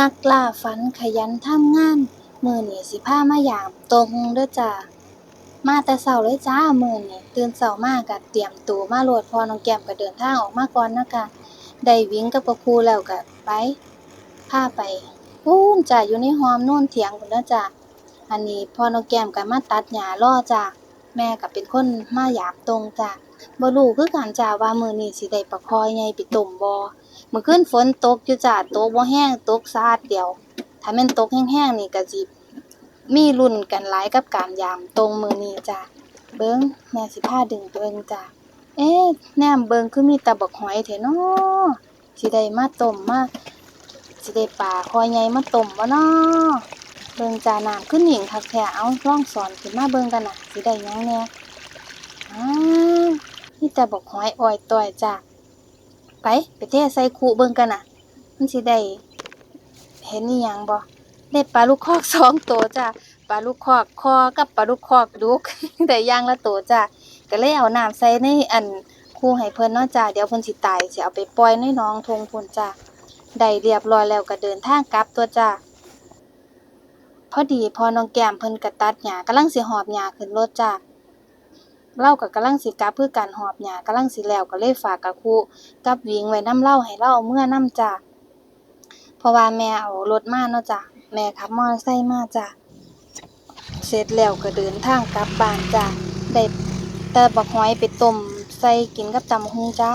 นักล่าฝันขยันทำงาน มื้อนี้สิพามายามตรงเด้อจ้า มาแต่เช้าเลยจ้ามื้อนี้ ตื่นเช้ามาก็เตรียมตัวมาโลด เพราะน้องแก้มก็เดินทางออกมาก่อนนะคะ ได้หวิงกับกะครูแล้วก็ไปพาไปพู้นจ้าอยู่ในหอมโน่นเถียงพู้นเด้อจ้า อันนี้พ่อน้องแก้มก็มาตัดหญ้ารอจ้า แม่ก็เป็นคนมายามตรงจ้าบ่รู้คือกันจ้าว่ามื้อนี้สิได้ปลาคอใหญ่ไปต้มบ่มื้อคืนฝนตกอยู่จ้าตกบ่แห้งตกซาดเดียว ถ้าแม่นตกแห้งๆนี่ก็สิมีลุ้นกันหลายกับการยามตรงมื้อนี้จ้าเบิ่งแม่สิพาดึงเบิ่งจ้าเอ๊ะแนมเบิ่งคือมีต่บักหอยแท้น้อสิได้มาต้มมาสิได้ปลาคอใหญ่มาต้มบ่น้อ เบิ่งจาน้ำคือนิ่งคักแท้เอาล่องสอนขึ้นมาเบิ่งกันน่ะสิได้หยังแน่อ้าวมีแต่บักหอยอ้อยต้อยจ้าไปไปเทใส่คุเบิ่งกันน่ะ มันสิได้เห็นอีหยังบ่ได้ปลาลูกคอกสองตัวจ้าปลาลูกคอกคอกับปลาลูกคอกดุกได้ย่างละตัวจ้าก็เลยเอาน้ำใส่ในอันคูให้เพิ่นเนาะจ้าเดี๋ยวเพิ่นสิตายสิเอาไปปล่อยในหนองทงพุ่นจ้าได้เรียบร้อยแล้วก็เดินทางกลับตัวจ้า พอดีพอน้องแก้มเพิ่นก็ตัดหญ้ากำลังสิหอบหญ้าขึ้นรถจ้าเราก็กำลังสิกลับคือกันหอบหญ้ากำลังสิแล้วก็เลยฝากกับครูกับหวิงไว้นำเลาให้เราเอาเมื่อนำจ้าเพราะว่าแม่เอารถมาเนาะจ้าแม่ขับมอเตอร์ไซค์มาจ้าเสร็จแล้วก็เดินทางกลับบ้านจ้าได้แต่บักหอยไปต้มใส่กินกับตำหุงจ้า